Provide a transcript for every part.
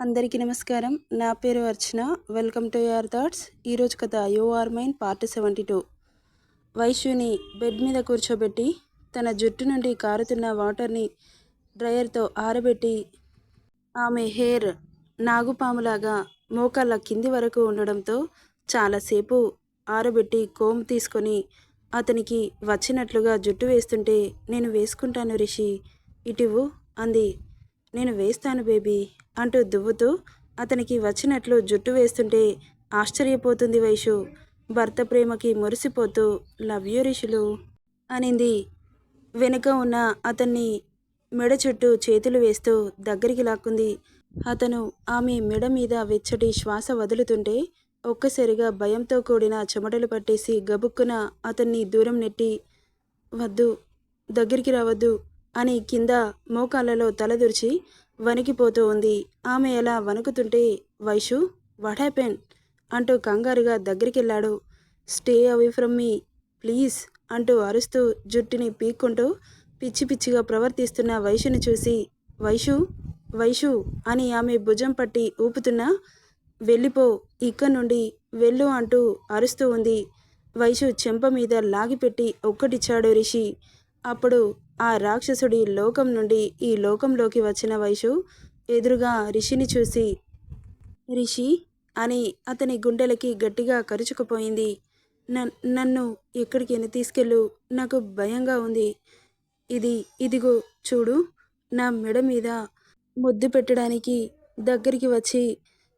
అందరికీ నమస్కారం. నా పేరు Archana. Welcome to your thoughts. ఈరోజు కథ you are mine part seventy two. వైశ్యుని bed మీద కూర్చోబెట్టి తన జుట్టు నుండి కారుతున్న వాటర్ని డ్రయర్తో ఆరబెట్టి ఆమె హెయిర్ నాగుపాములాగా మోకాళ్ళ కింది వరకు ఉండడంతో చాలాసేపు ఆరబెట్టి కోమ్ తీసుకొని అతనికి వచ్చినట్లుగా జుట్టు వేస్తుంటే నేను వేసుకుంటాను రిషి. ఇటివ్వు అంది. నేను వేస్తాను బేబీ అంటూ దువ్వుతూ అతనికి వచ్చినట్లు జుట్టు వేస్తుంటే ఆశ్చర్యపోతుంది వైషు. భర్త ప్రేమకి మురిసిపోతూ లవ్ యూ రిషులు అనింది. వెనుక ఉన్న అతన్ని మెడ చుట్టూ చేతులు వేస్తూ దగ్గరికి లాక్కుంది. అతను ఆమె మెడ మీద వెచ్చటి శ్వాస వదులుతుంటే ఒక్కసారిగా భయంతో కూడిన చెమటలు పట్టేసి గబుక్కున అతన్ని దూరం నెట్టి వద్దు దగ్గరికి రావద్దు అని కింద మోకాళ్ళలో తలదుర్చి వణికిపోతూ ఉంది. ఆమె ఎలా వణుకుతుంటే వైషు వాట్ హ్యాపెన్ అంటూ కంగారుగా దగ్గరికెళ్ళాడు. Stay away from me please అంటూ అరుస్తూ జుట్టుని పీక్కుంటూ పిచ్చి పిచ్చిగా ప్రవర్తిస్తున్న వైషుని చూసి వైషు వైషు అని ఆమె భుజం పట్టి ఊపుతున్నా వెళ్ళిపో ఇక్కడి నుండి వెళ్ళు అంటూ అరుస్తూ ఉంది. వైషు చెంప మీద లాగిపెట్టి ఒక్కటిచ్చాడు రిషి. అప్పుడు ఆ రాక్షసుడి లోకం నుండి ఈ లోకంలోకి వచ్చిన వైషు ఎదురుగా రిషిని చూసి రిషి అని అతని గుండెలకి గట్టిగా కరుచుకుపోయింది. నన్ను ఎక్కడికి తీసుకెళ్ళు నాకు భయంగా ఉంది. ఇది ఇదిగో చూడు నా మెడ మీద ముద్దు పెట్టడానికి దగ్గరికి వచ్చి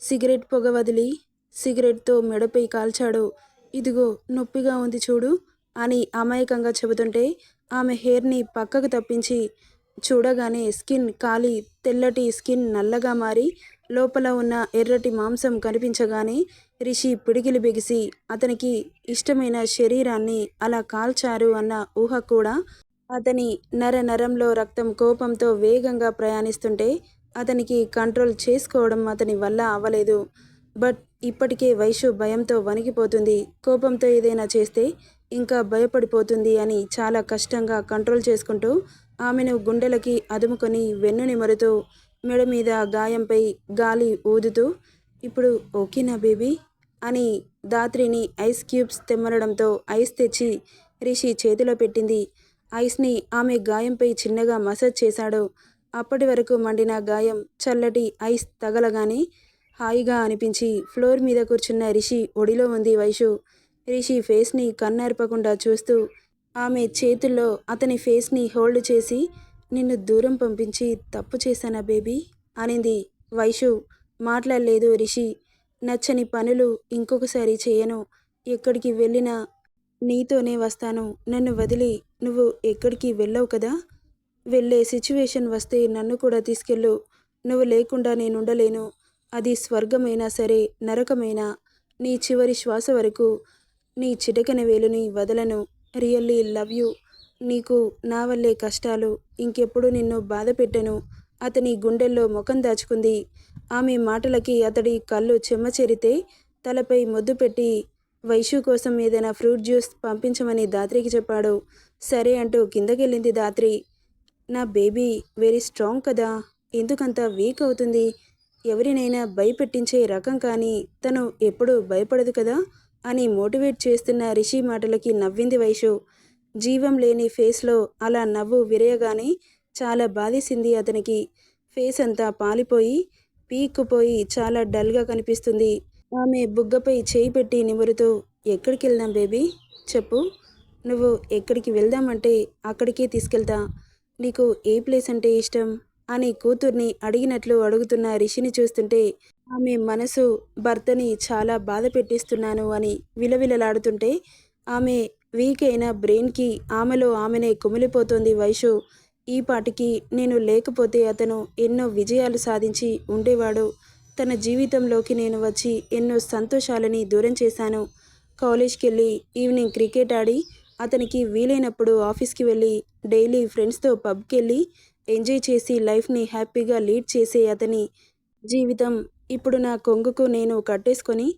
సిగరెట్ పొగ వదిలి సిగరెట్తో మెడపై కాల్చాడు. ఇదిగో నొప్పిగా ఉంది చూడు అని అమాయకంగా చెబుతుంటే ఆమె హెయిర్ని పక్కకు తప్పించి చూడగానే స్కిన్ కాలి తెల్లటి స్కిన్ నల్లగా మారి లోపల ఉన్న ఎర్రటి మాంసం కనిపించగానే రిషి పిడిగిలి బిగిసి అతనికి ఇష్టమైన శరీరాన్ని అలా కాల్చారు అన్న ఊహ కూడా అతని నర నరంలో రక్తం కోపంతో వేగంగా ప్రయాణిస్తుంటే అతనికి కంట్రోల్ చేసుకోవడం అతని వల్ల అవ్వలేదు. బట్ ఇప్పటికే వైషు భయంతో వణికిపోతుంది. కోపంతో ఏదైనా చేస్తే ఇంకా భయపడిపోతుంది అని చాలా కష్టంగా కంట్రోల్ చేసుకుంటూ ఆమెను గుండెలకి అదుముకొని వెన్నుని మరుతూ మెడ మీద గాయంపై గాలి ఊదుతూ ఇప్పుడు ఓకేనా బేబీ అని దాత్రిని ఐస్ క్యూబ్స్ తెమ్మనడంతో ఐస్ తెచ్చి రిషి చేతిలో పెట్టింది. ఐస్ని ఆమె గాయంపై చిన్నగా మసాజ్ చేశాడు. అప్పటి వరకు మండిన గాయం చల్లటి ఐస్ తగలగానే హాయిగా అనిపించి ఫ్లోర్ మీద కూర్చున్న రిషి ఒడిలో ఉంది వైషు. రిషి ఫేస్ని కన్నెరపకుండా చూస్తూ ఆమె చేతుల్లో అతని ఫేస్ని హోల్డ్ చేసి నిన్ను దూరం పంపించి తప్పు చేశానా బేబీ? అనింది. వైషు మాట్లాడలేదు రిషి. నచ్చని పనులు ఇంకొకసారి చేయను. ఎక్కడికి వెళ్ళినా నీతోనే వస్తాను. నన్ను వదిలి నువ్వు ఎక్కడికి వెళ్ళవు కదా? వెళ్ళే సిచ్యువేషన్ వస్తే నన్ను కూడా తీసుకెళ్ళు. నువ్వు లేకుండా నేనుండలేను అది స్వర్గమైనా సరే నరకమైనా. నీ చివరి శ్వాస వరకు నీ చిటకన వేలుని వదలను. Really love you. నీకు నా వల్లే కష్టాలు. ఇంకెప్పుడు నిన్ను బాధ పెట్టను. అతని గుండెల్లో ముఖం దాచుకుంది. ఆమె మాటలకి అతడి కళ్ళు చెమ్మచేరితే తలపై మొద్దు పెట్టి వైషు కోసం ఏదైనా ఫ్రూట్ జ్యూస్ పంపించమని దాత్రికి చెప్పాడు. సరే అంటూ కిందకెళ్ళింది దాత్రి. నా బేబీ వెరీ స్ట్రాంగ్ కదా. ఎందుకంత వీక్ అవుతుంది? ఎవరినైనా భయపెట్టించే రకం కానీ తను ఎప్పుడూ భయపడదు కదా? అని మోటివేట్ చేస్తున్న రిషి మాటలకి నవ్వింది వైషు. జీవం లేని ఫేస్లో అలా నవ్వు విరయగానే చాలా బాధేసింది అతనికి. ఫేస్ అంతా పాలిపోయి పీక్కుపోయి చాలా డల్గా కనిపిస్తుంది. ఆమె బుగ్గపై చేయి పెట్టి నిమురుతూ ఎక్కడికి వెళ్దాం బేబీ? చెప్పు. నువ్వు ఎక్కడికి వెళ్దామంటే అక్కడికే తీసుకెళ్తా. నీకు ఏ ప్లేస్ అంటే ఇష్టం? అని కూతుర్ని అడిగినట్లు అడుగుతున్న రిషిని చూస్తుంటే ఆమె మనసు భర్తని చాలా బాధ పెట్టిస్తున్నాను అని విలవిలలాడుతుంటే ఆమె వీక్ అయిన బ్రెయిన్కి ఆమెలో ఆమెనే కుమిలిపోతుంది వైషు. ఈ పాటికి నేను లేకపోతే అతను ఎన్నో విజయాలు సాధించి ఉండేవాడు. తన జీవితంలోకి నేను వచ్చి ఎన్నో సంతోషాలని దూరం చేశాను. కాలేజ్కి వెళ్ళి ఈవినింగ్ క్రికెట్ ఆడి అతనికి వీలైనప్పుడు ఆఫీస్కి వెళ్ళి డైలీ ఫ్రెండ్స్తో పబ్కి వెళ్ళి ఎంజాయ్ చేసి లైఫ్ని హ్యాపీగా లీడ్ చేసే అతని జీవితం ఇప్పుడు నా కొంగుకు నేను కట్టేసుకొని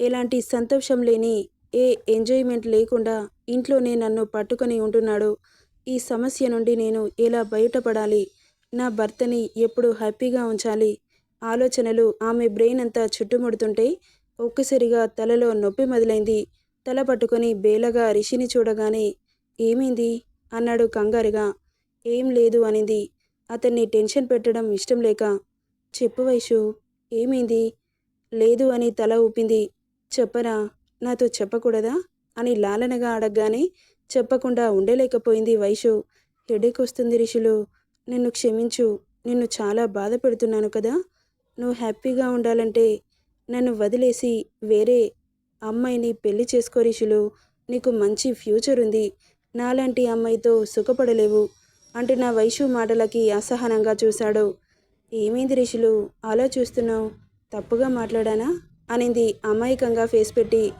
ఎలాంటి సంతోషం లేని ఏ ఎంజాయ్మెంట్ లేకుండా ఇంట్లోనే నన్ను పట్టుకొని ఉంటున్నాడు. ఈ సమస్య నుండి నేను ఎలా బయటపడాలి? నా భర్తని ఎప్పుడు హ్యాపీగా ఉంచాలి? ఆలోచనలు ఆమె బ్రెయిన్ అంతా చుట్టుముడుతుంటే ఒక్కసారిగా తలలో నొప్పి మొదలైంది. తల పట్టుకొని బేలగా రిషిని చూడగానే ఏమైంది? అన్నాడు కంగారుగా. ఏం లేదు అనింది. అతన్ని టెన్షన్ పెట్టడం ఇష్టం లేక చెప్పు వైషు ఏమైంది? లేదు అని తల ఊపింది. చెప్పరా నాతో చెప్పకూడదా? అని లాలనగా అడగగానే చెప్పకుండా ఉండలేకపోయింది వైషు. హెడేక్ వస్తుంది రిషులు. నిన్ను క్షమించు. నిన్ను చాలా బాధ పెడుతున్నాను కదా? నువ్వు హ్యాపీగా ఉండాలంటే నన్ను వదిలేసి వేరే అమ్మాయిని పెళ్ళి చేసుకో రిషులు. నీకు మంచి ఫ్యూచర్ ఉంది. నాలాంటి అమ్మాయితో సుఖపడలేవు. అంటున్న వైషు మాటలకి అసహనంగా చూశాడు. ఏమైంది రిషులు? అలా చూస్తున్నావు? తప్పుగా మాట్లాడానా? అనింది అమాయకంగా ఫేస్ పెట్టి.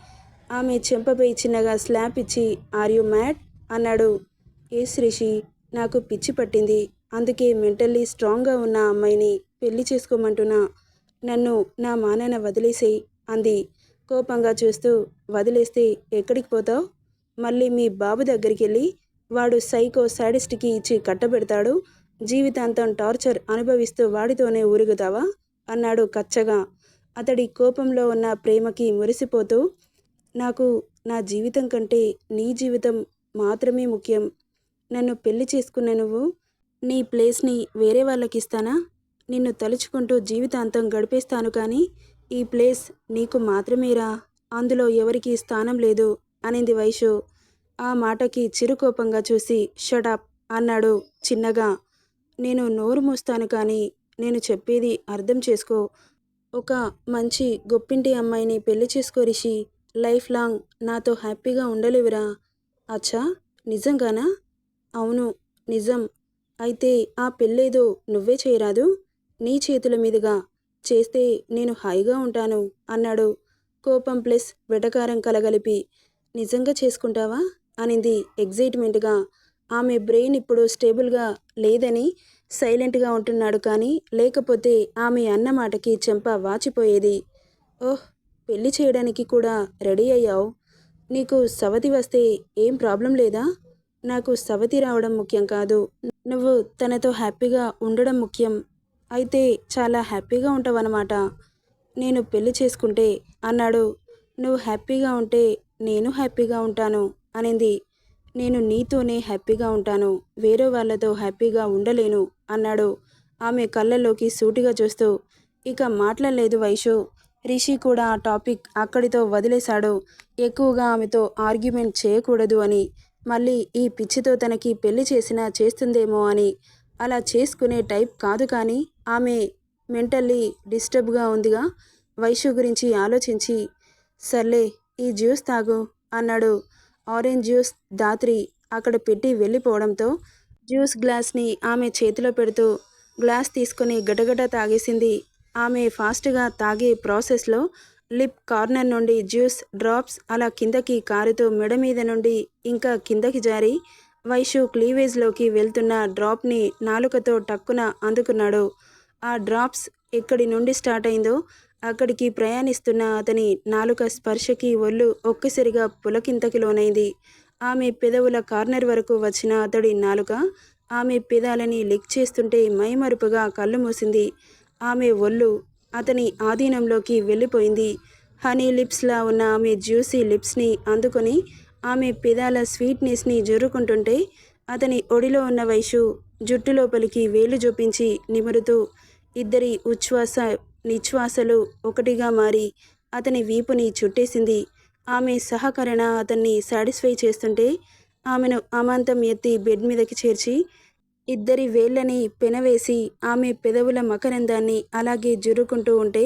ఆమె చెంపపై చిన్నగా స్లాప్ ఇచ్చి ఆర్ యు మ్యాడ్ అన్నాడు. ఎస్ రిషి. నాకు పిచ్చి పట్టింది. అందుకే మెంటల్లీ స్ట్రాంగ్గా ఉన్న అమ్మాయిని పెళ్ళి చేసుకోమంటున్నా. నన్ను నా మానాన వదిలేసేయి అంది. కోపంగా చూస్తూ వదిలేస్తే ఎక్కడికి పోతావు? మళ్ళీ మీ బాబు దగ్గరికి వెళ్ళి వాడు సైకో సాడిస్ట్కి ఇచ్చి కట్టబెడతాడు. జీవితాంతం టార్చర్ అనుభవిస్తూ వాడితోనే ఊరుగుతావా? అన్నాడు కచ్చగా. అతడి కోపంలో ఉన్న ప్రేమకి మురిసిపోతూ నాకు నా జీవితం కంటే నీ జీవితం మాత్రమే ముఖ్యం. నన్ను పెళ్ళి చేసుకున్న నువ్వు నీ ప్లేస్ని వేరే వాళ్ళకి ఇస్తానా నిన్ను తలుచుకుంటూ జీవితాంతం గడిపేస్తాను కానీ ఈ ప్లేస్ నీకు మాత్రమేరా? అందులో ఎవరికీ స్థానం లేదు అనింది వైషు. ఆ మాటకి చిరుకోపంగా చూసి షటప్ అన్నాడు చిన్నగా. నేను నోరు మూస్తాను కానీ నేను చెప్పేది అర్థం చేసుకో. ఒక మంచి గొప్పింటి అమ్మాయిని పెళ్ళి చేసుకో రిషి. లైఫ్ లాంగ్ నాతో హ్యాపీగా ఉండలేవురా. అచ్చా నిజంగానా? అవును నిజం. అయితే ఆ పెళ్ళేదో నువ్వే చేయరాదు? నీ చేతుల మీదుగా చేస్తే నేను హాయిగా ఉంటాను అన్నాడు. కోపం ప్లస్ వెటకారం కలగలిపి నిజంగా చేసుకుంటావా? అనింది ఎగ్జైట్మెంట్గా ఆమె బ్రెయిన్ ఇప్పుడు స్టేబుల్గా లేదని సైలెంట్గా ఉంటున్నాడు కానీ లేకపోతే ఆమె అన్నమాటకి చెంప వాచిపోయేది. ఓహ్ పెళ్ళి చేయడానికి కూడా రెడీ అయ్యావు. నీకు సవతి వస్తే ఏం ప్రాబ్లం లేదా? నాకు సవతి రావడం ముఖ్యం కాదు. నువ్వు తనతో హ్యాపీగా ఉండడం ముఖ్యం. అయితే చాలా హ్యాపీగా ఉంటావన్నమాట. నేను పెళ్ళి చేసుకుంటే అన్నాడు. నువ్వు హ్యాపీగా ఉంటే నేను హ్యాపీగా ఉంటాను అనింది నేను నీతోనే హ్యాపీగా ఉంటాను వేరే వాళ్ళతో హ్యాపీగా ఉండలేను అన్నాడు. ఆమె కళ్ళల్లోకి సూటిగా చూస్తూ ఇక మాట్లాడలేదు వైషు. రిషి కూడా ఆ టాపిక్ అక్కడితో వదిలేశాడు. ఎక్కువగా ఆమెతో ఆర్గ్యుమెంట్ చేయకూడదు అని మళ్ళీ ఈ పిచ్చితో తనకి పెళ్ళి చేసినా చేస్తుందేమో అని. అలా చేసుకునే టైప్ కాదు కానీ ఆమె మెంటల్లీ డిస్టర్బ్గా ఉందిగా. వైషు గురించి ఆలోచించి సర్లే ఈ జ్యూస్ తాగు అన్నాడు. ఆరెంజ్ జ్యూస్ దాత్రి అక్కడ పెట్టి వెళ్ళిపోవడంతో జ్యూస్ గ్లాస్ని ఆమె చేతిలో పెడుతూ గ్లాస్ తీసుకుని గటగట తాగేసింది. ఆమె ఫాస్ట్గా తాగే ప్రాసెస్లో లిప్ కార్నర్ నుండి జ్యూస్ డ్రాప్స్ అలా కిందకి కారుతూ మెడ మీద నుండి ఇంకా కిందకి జారి వైషు క్లీవేజ్లోకి వెళ్తున్న డ్రాప్ని నాలుకతో టక్కున అందుకున్నాడు. ఆ డ్రాప్స్ ఎక్కడి నుండి స్టార్ట్ అయిందో అక్కడికి ప్రయాణిస్తున్న అతని నాలుక స్పర్శకి ఒళ్ళు ఒక్కసారిగా పులకింతకి లోనైంది ఆమె పెదవుల కార్నర్ వరకు వచ్చిన అతడి నాలుక ఆమె పెదాలని లిక్ చేస్తుంటే మైమరుపుగా కళ్ళు మూసింది. ఆమె ఒళ్ళు అతని ఆధీనంలోకి వెళ్ళిపోయింది. హనీ లిప్స్లా ఉన్న ఆమె జ్యూసీ లిప్స్ని అందుకొని ఆమె పెదాల స్వీట్నెస్ని జురుకుంటుంటే అతని ఒడిలో ఉన్న వైషు జుట్టు లోపలికి వేలు చూపించి నిమురుతూ ఇద్దరి ఉచ్ఛ్వాస నిశ్వాసలు ఒకటిగా మారి అతని వీపుని చుట్టేసింది. ఆమె సహకరణ అతన్ని సాటిస్ఫై చేస్తుంటే ఆమెను అమాంతం ఎత్తి బెడ్ మీదకి చేర్చి ఇద్దరి వేళ్ళని పెనవేసి ఆమె పెదవుల మకరందాన్ని అలాగే జురుకుంటూ ఉంటే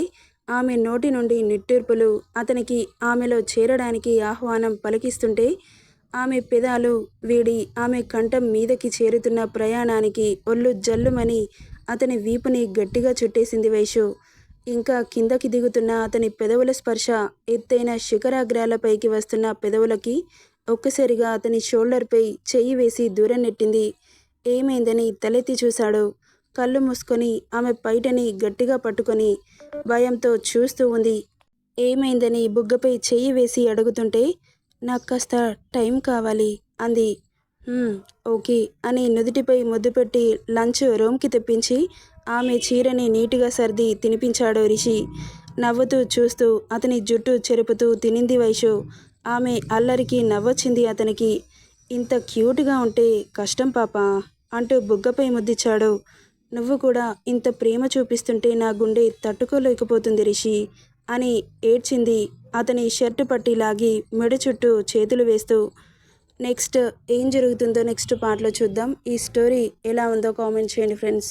ఆమె నోటి నుండి నిట్టూర్పులు అతనికి ఆమెలో చేరడానికి ఆహ్వానం పలికిస్తుంటే ఆమె పెదాలు వీడి ఆమె కంఠం మీదకి చేరుతున్న ప్రయాణానికి ఒళ్ళు జల్లుమని అతని వీపుని గట్టిగా చుట్టేసింది వైషు. ఇంకా కిందకి దిగుతున్న అతని పెదవుల స్పర్శ ఎత్తైన శిఖరాగ్రాలపైకి వస్తున్న పెదవులకి ఒక్కసారిగా అతని షోల్డర్పై చెయ్యి వేసి దూరం నెట్టింది. ఏమైందని తలెత్తి చూశాడు. కళ్ళు మూసుకొని ఆమె పైటని గట్టిగా పట్టుకొని భయంతో చూస్తూ ఉంది. ఏమైందని బుగ్గపై చెయ్యి వేసి అడుగుతుంటే నాకు కాస్త టైం కావాలి అంది. ఓకే అని నుదుటిపై ముద్దు పెట్టి లంచ్ రూమ్కి తెప్పించి ఆమె చీరని నీటుగా సర్ది తినిపించాడు రిషి. నవ్వుతూ చూస్తూ అతని జుట్టు చెరుపుతూ తినింది వైషు ఆమె అల్లరికి నవ్వొచ్చింది అతనికి. ఇంత క్యూట్గా ఉంటే కష్టం పాప అంటూ బుగ్గపై ముద్దిచ్చాడు నువ్వు కూడా ఇంత ప్రేమ చూపిస్తుంటే నా గుండె తట్టుకోలేకపోతుంది రిషి అని ఏడ్చింది. అతని షర్టు పట్టి లాగి మెడ చుట్టూ చేతులు వేస్తూ నెక్స్ట్ ఏం జరుగుతుందో నెక్స్ట్ పాటలో చూద్దాం. ఈ స్టోరీ ఎలా ఉందో కామెంట్ చేయండి friends.